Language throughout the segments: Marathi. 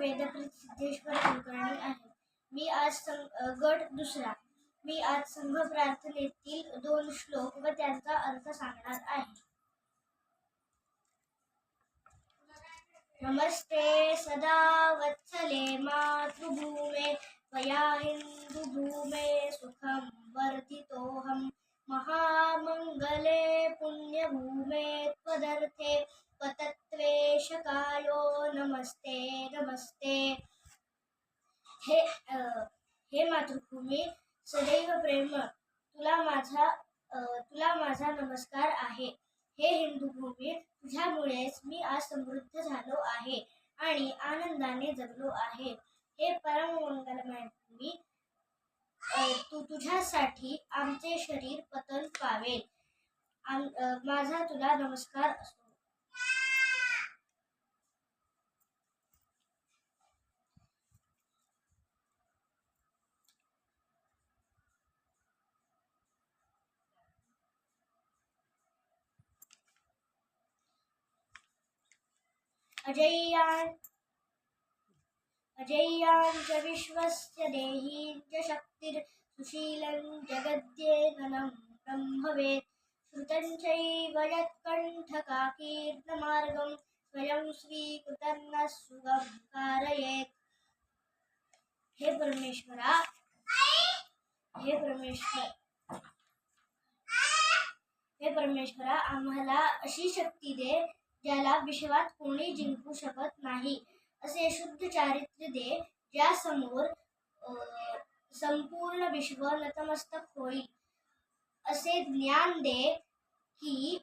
वेदप्रसिद्धेश्वर कुलकर्णी आहे. मी आज गट दुसरा. मी आज संघ प्रार्थनेतील दोन श्लोक व त्यांचा अर्थ सांगणार आहे. नमस्ते सदा वत्सले मातृभूमे. त्वया हिन्दुभूमे सुखं वर्धितोऽहं. महामङ्गले पुण्यभूमे त्वदर्थे. पतत् पतत्वेशकायो नमस्ते नमस्ते हे अ, हे मातृभूमी सदैव प्रेम तुला माझा तुला माझा नमस्कार आहे हे हिंदू भूमी तुझ्यामुळेच मी आज समृद्ध झालो आहे आणि आनंदाने जगलो आहे हे परममंगलमय भूमी तू तुझ्यासाठी आमचे शरीर पतन पावेल आम माझा तुला नमस्कार असो अजय्यान् अजय्यां च विश्वस्य देहीं च शक्तिर्सुशीलं जगद्येननं ब्रह्मवेत् श्रुतं चैव यत्कण्ठकाकीर्तमार्गं स्वयं स्वीकृतं न सुगं कारयेत्। हे परमेश्वरा। हे परमेश्वर। हे परमेश्वरा आम्हाला अशी शक्ती दे ज्याला विश्वात कोणी जिंकू शकत नाही. असे शुद्ध चारित्र्य दे ज्यासमोर संपूर्ण विश्व नतमस्तक होईल. असे ज्ञान दे की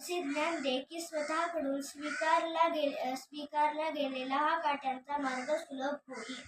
असे ज्ञान दे की स्वतःकडून स्वीकारला गे स्वीकारला गेलेला हा काट्यांचा मार्ग सुलभ होईल.